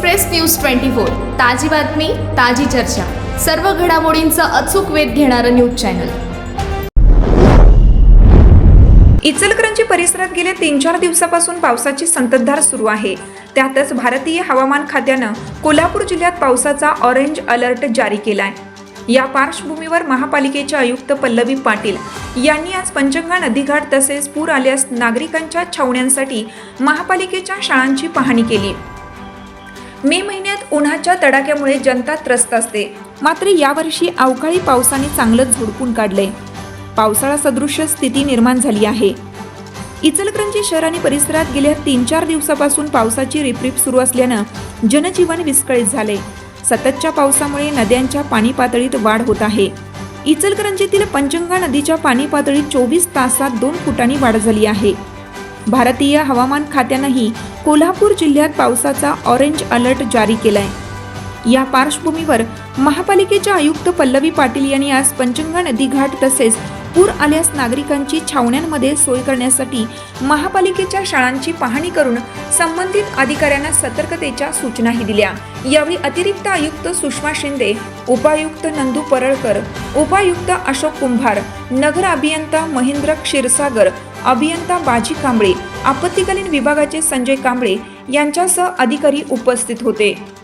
Express news twenty four ताजी बातमी ताजी चर्चा. सर्व घडामोडींचा अचूक वेध घेणारं न्यूज चॅनल. इचलकरंजी परिसरात गेल्या तीन चार दिवसापासून पावसाची संततधार सुरू आहे. त्यातच भारतीय हवामान खात्यानं कोल्हापूर जिल्ह्यात पावसाचा ऑरेंज अलर्ट जारी केलाय. या पार्श्वभूमीवर महापालिकेचे आयुक्त पल्लवी पाटील यांनी आज पंचगंगा नदीघाट तसेच पूर आल्यास नागरिकांच्या छावण्यांसाठी महापालिकेच्या शाळांची पाहणी केली. मे महिन्यात उन्हाच्या तडाख्यामुळे जनता त्रस्त असते. मात्र यावर्षी अवकाळी पावसाने चांगलंच झुडपून काढले पावसाळा सदृश्य स्थिती निर्माण झाली आहे. इचलकरंजी शहर आणि परिसरात गेल्या तीन चार दिवसापासून पावसाची रिपरिप सुरू असल्यानं जनजीवन विस्कळीत झाले सततच्या पावसामुळे नद्यांच्या पाणी पातळीत वाढ होत आहे. इचलकरंजीतील पंचंगा नदीच्या पाणी पातळीत चोवीस तासात दोन फुटांनी वाढ झाली आहे. भारतीय हवामान खात्यानंही कोल्हापूर जिल्ह्यात पावसाचा ऑरेंज अलर्ट जारी केलाय. या पार्श्वभूमीवर महापालिकेच्या आयुक्त पल्लवी पाटील यांनी आज पंचगंगा नदी घाट तसेच पूर आल्यास नागरिकांची छावण्यांमध्ये सोय करण्यासाठी महापालिकेच्या शाळांची पाहणी करून संबंधित अधिकाऱ्यांना सतर्कतेच्या सूचनाही दिल्या. यावेळी अतिरिक्त आयुक्त सुषमा शिंदे उपायुक्त नंदू परळकर उपायुक्त अशोक कुंभार नगर अभियंता महेंद्र क्षीरसागर अभियंता बाजी कांबळे आपत्तीकालीन विभागाचे संजय कांबळे यांच्यासह अधिकारी उपस्थित होते.